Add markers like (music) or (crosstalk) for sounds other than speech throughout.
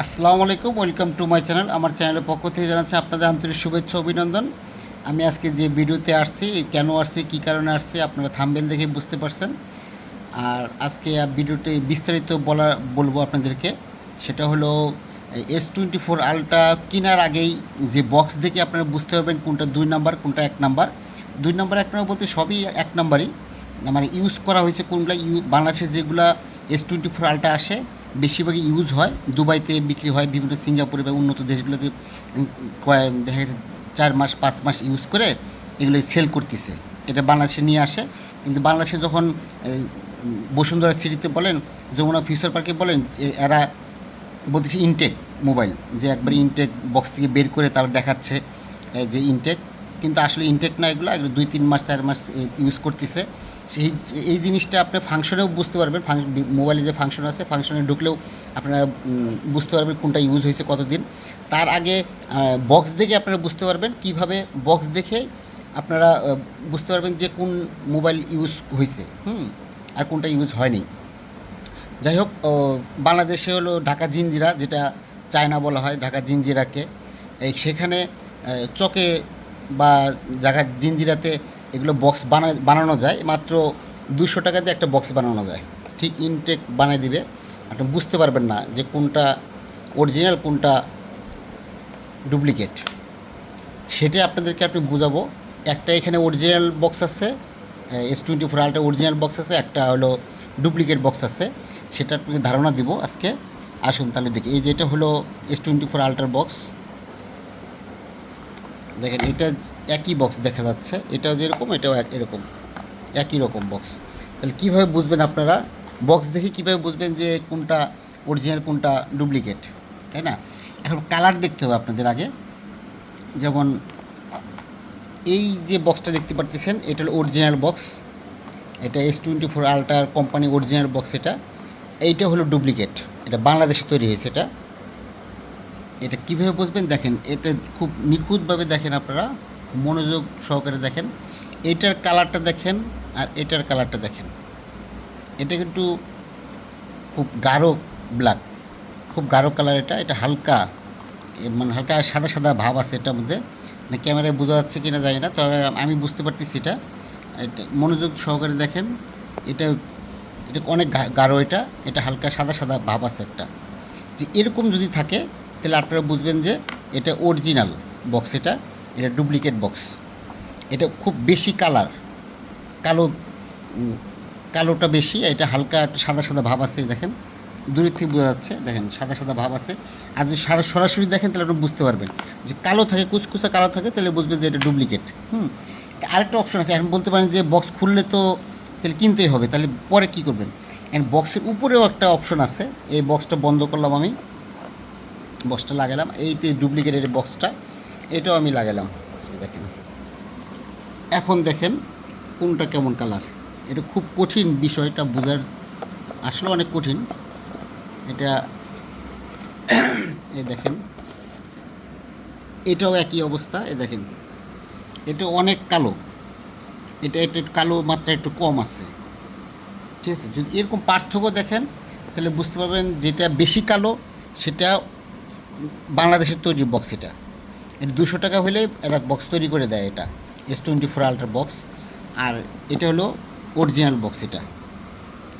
আসসালামু আলাইকুম, welcome to my channel. আমার চ্যানেলের পক্ষ থেকে জানাচ্ছি আপনাদের আন্তরিক শুভেচ্ছা, অভিনন্দন। আমি আজকে যে ভিডিওতে আসছি কেন আসছি, কী কারণে আসছি, আপনারা থামবেল দেখে বুঝতে পারছেন। আর আজকে ভিডিওটি বিস্তারিত বলা, বলব আপনাদেরকে। সেটা হলো এস টোয়েন্টি ফোর আলট্রা কেনার আগেই যে বক্স দেখে আপনারা বুঝতে পারবেন কোনটা দুই নাম্বার, কোনটা এক নাম্বার। দুই নাম্বার, এক নাম্বার বলতে সবই এক নাম্বারই। মানে ইউজ করা হয়েছে কোনগুলো, ইউ বাংলাদেশে যেগুলো এস টোয়েন্টি ফোর আলট্রা আসে বেশিরভাগই ইউজ হয়। দুবাইতে বিক্রি হয়, বিভিন্ন সিঙ্গাপুরে বা উন্নত দেশগুলোতে দেখা গেছে চার মাস, পাঁচ মাস ইউজ করে এগুলো সেল করতেছে। এটা বাংলাদেশে নিয়ে আসে। কিন্তু বাংলাদেশে যখন বসুন্ধরা সিটিতে বলেন, যমুনা ফিউচার পার্কে বলেন, যে এরা বলতেছে ইনটেক মোবাইল যে একবার ইনটেক বক্স থেকে বের করে তারপর দেখাচ্ছে যে ইনটেক কিন্তু আসলে ইনটেক না এগুলো এগুলো দুই, তিন মাস, চার মাস ইউজ করতেছে। সেই এই জিনিসটা আপনি ফাংশনেও বুঝতে পারবেন মোবাইলে যে ফাংশন আছে ফাংশনে ঢুকলেও আপনারা বুঝতে পারবেন কোনটা ইউজ হয়েছে কতদিন। তার আগে বক্স দেখে আপনারা বুঝতে পারবেন কীভাবে বক্স দেখে আপনারা বুঝতে পারবেন যে কোন মোবাইল ইউজ হয়েছে, হুম, আর কোনটা ইউজ হয়নি। যাই হোক বাংলাদেশে হলো ঢাকা জিঞ্জিরা যেটা চায়না বলা হয়, ঢাকা জিঞ্জিরাকে এই সেখানে চকে বা জায়গার জিঞ্জিরাতে এগুলো বক্স বানা বানানো যায়। মাত্র দুশো টাকা দিয়ে একটা বক্স বানানো যায়। ঠিক ইনটেক বানিয়ে দিবে। আপনি বুঝতে পারবেন না যে কোনটা অরিজিনাল কোনটা ডুপ্লিকেট সেটা আপনাদেরকে আপনি বুঝাবো। একটা এখানে অরিজিনাল বক্স আছে S twenty four ultra original box আছে, একটা হলো ডুপ্লিকেট বক্স আছে। সেটা আপনাকে ধারণা দিব আজকে। আসুন তাহলে দেখি। এই যেটা হলো এস টোয়েন্টি ফোর আলটার বক্স দেখেন, এটা একই বক্স দেখা যাচ্ছে। এটাও যেরকম, এটাও এরকম। একই রকম বক্স তাহলে কীভাবে বুঝবেন আপনারা? বক্স দেখে কীভাবে বুঝবেন যে কোনটা অরিজিনাল কোনটা ডুপ্লিকেট তাই না? এখন কালার দেখতে হবে আপনাদের আগে। যেমন এই যে বক্সটা দেখতে পারতেছেন, এটা হলো অরিজিনাল বক্স এটা এস টোয়েন্টি ফোর আলটার কোম্পানি অরিজিনাল বক্স এটা। এইটা হলো ডুপ্লিকেট এটা বাংলাদেশে তৈরি হয়েছে এটা। এটা কীভাবে বুঝবেন? দেখেন, এটা খুব নিখুঁতভাবে দেখেন আপনারা। মনোযোগ সহকারে দেখেন। এটার কালারটা দেখেন আর এটার কালারটা দেখেন। এটা কিন্তু খুব গাঢ় ব্ল্যাক খুব গাঢ় কালার এটা। এটা হালকা মানে হালকা সাদা সাদা ভাব আছে এটার মধ্যে। না ক্যামেরায় বোঝা যাচ্ছে কি না জানি না, তবে আমি বুঝতে পারতেছি এটা। মনোযোগ সহকারে দেখেন, এটা এটা অনেক গাঢ় এটা। এটা হালকা সাদা সাদা ভাব আছে একটা। যে এরকম যদি থাকে, তাহলে আপনারা বুঝবেন যে এটা অরিজিনাল বক্স এটা। এটা ডুপ্লিকেট বক্স। এটা খুব বেশি কালার। কালো কালোটা বেশি, এটা হালকা একটু সাদা সাদা ভাব আছে, দেখেন। দূরের থেকে বোঝা যাচ্ছে, দেখেন, সাদা সাদা ভাব আছে। আর যদি সারা সরাসরি দেখেন, তাহলে আপনি বুঝতে পারবেন। যে কালো থাকে, কুচকুচা কালো থাকে, তাহলে বুঝবেন যে এটা ডুপ্লিকেট। হুম আরেকটা অপশন আছে। এখন বলতে পারেন যে বক্স খুললে তো তাহলে কিনতেই হবে। তাহলে পরে কী করবেন? এখন বক্সের উপরেও একটা অপশন আছে। এই বক্সটা বন্ধ করলাম আমি। বক্সটা লাগালাম। এইটি ডুপ্লিকেটের বক্সটা এটাও আমি লাগালাম। দেখেন। এখন দেখেন কোনটা কেমন কালার। এটা খুব কঠিন বিষয়টা বোঝার আসলে অনেক কঠিন। এটা (coughs) এই দেখেন। এটাও একই অবস্থা এ দেখেন। এটা অনেক কালো। এটা এটা কালো মাত্রা একটু কম আছে। ঠিক আছে? যদি এরকম পার্থক্য দেখেন, তাহলে বুঝতে পারবেন যেটা বেশি কালো, সেটা বাংলাদেশের তৈরি বক্স এটা। এটা দুশো টাকা হলে একটা বক্স তৈরি করে দেয় এটা। S twenty four ultra box আর এটা হলো অরিজিনাল বক্স এটা।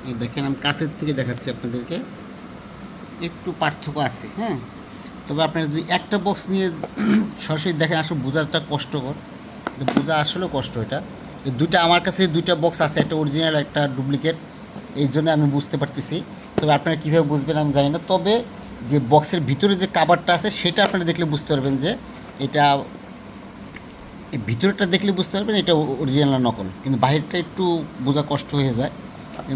এই দেখেন, আমি কাছের থেকে দেখাচ্ছি আপনাদেরকে। একটু পার্থক্য আছে হ্যাঁ? তবে আপনারা যদি একটা বক্স নিয়ে (coughs) সরাসরি দেখেন, আসলে বোঝাটা কষ্টকর। বোঝা আসলেও কষ্ট এটা। দুইটা, আমার কাছে দুইটা বক্স আছে, একটা অরিজিনাল একটা ডুপ্লিকেট এই জন্য আমি বুঝতে পারতেছি। তবে আপনারা কীভাবে বুঝবেন আমি জানি না। তবে যে বক্সের ভিতরে যে কাভারটা আছে, সেটা আপনারা দেখলে বুঝতে পারবেন যে এটা ভিতরটা দেখলে বুঝতে পারবেন এটা অরিজিনাল নকল। কিন্তু বাইরেটা একটু বোঝা কষ্ট হয়ে যায়।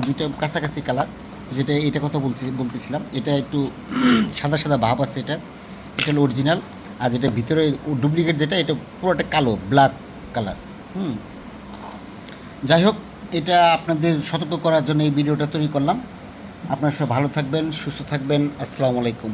দুইটা কাছাকাছি কালার যেটা এটা কথা বলছি, বলতেছিলাম। এটা একটু (clears throat) সাদা সাদা ভাব আছে এটা এটা অরিজিনাল আর যেটা ভিতরে ডুপ্লিকেট যেটা, এটা পুরোটা কালো ব্ল্যাক কালার হুম। যাই হোক, এটা আপনাদের সতর্ক করার জন্য এই ভিডিওটা তৈরি করলাম। আপনারা সব ভালো থাকবেন, সুস্থ থাকবেন। আসসালামু আলাইকুম।